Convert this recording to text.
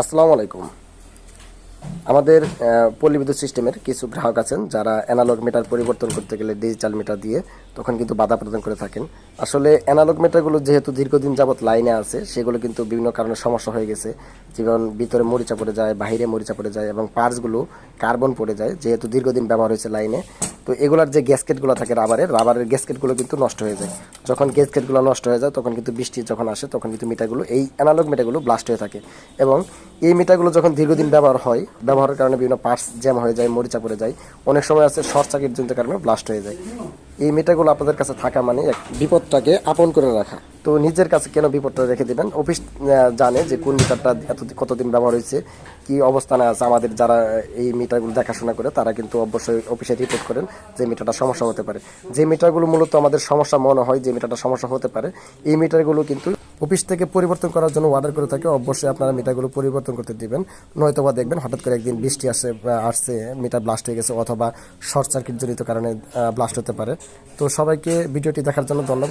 আসসালামু আলাইকুম। আমাদের আহ, পল্লী বিদ্যুৎ সিস্টেমের কিছু গ্রাহক আছেন যারা অ্যানালগ মিটার পরিবর্তন করতে গেলে ডিজিটাল মিটার দিয়ে তখন কিন্তু বাধা প্রদান করে থাকেন। আসলে অ্যানালগ মিটারগুলো যেহেতু দীর্ঘদিন যাবত লাইনে আছে সেগুলো কিন্তু বিভিন্ন কারণে সমস্যা হয়ে গেছে। যেমন ভিতরে মরিচা পড়ে যায় বাইরে মরিচা পড়ে যায় এবং পার্টসগুলো কার্বন পড়ে যায় যেহেতু দীর্ঘদিন ব্যবহার হয়েছে লাইনে। তো এগুলার যে গ্যাসকেটগুলো থাকে রাবারের রাবারের গ্যাসকেটগুলো কিন্তু নষ্ট হয়ে যায়। যখন গ্যাসকেটগুলো নষ্ট হয়ে যায়, তখন কিন্তু বৃষ্টি যখন আসে, তখন কিন্তু মিটারগুলো এই অ্যানালগ মিটারগুলো ব্লাস্ট হয়ে থাকে। এবং এই মিটারগুলো যখন দীর্ঘদিন ব্যবহার হয়, ব্যবহারের কারণে বিভিন্ন পার্টস জ্যাম হয়ে যায়, মরিচা পড়ে যায়, অনেক সময় আছে শর্ট সার্কিট জনিত কারণে ব্লাস্ট হয়ে যায়। এই মেটাগুলো আপনাদের কাছে থাকা মানে এক বিপদটাকে আপন করে রাখা। তো নিজের কাছে কেন বিপদটা রেখে দেবেন? অফিস জানে যে কোন মিটারটা এত, কতদিন ব্যবহার হয়েছে, কি অবস্থানে আছে। আমাদের যারা এই মিটারগুলো দেখাশোনা করে, তারা কিন্তু অবশ্যই অফিসে রিপোর্ট করেন যে মিটারটা সমস্যা হতে পারে। যে মিটারগুলো মূলত আমাদের সমস্যা মনে হয় যে মিটারটা সমস্যা হতে পারে, এই মিটারগুলো কিন্তু অফিস থেকে পরিবর্তন করার জন্য অর্ডার করে থাকে, অবশ্যই আপনারা মিটারগুলো পরিবর্তন করতে দিবেন। নয়তোবা দেখবেন হঠাৎ করে একদিন বৃষ্টি আসে আসছে মিটার ব্লাস্ট হয়ে গেছে অথবা শর্ট সার্কিট জনিত কারণে ব্লাস্ট হতে পারে। তো সবাইকে ভিডিওটি দেখার জন্য ধন্যবাদ।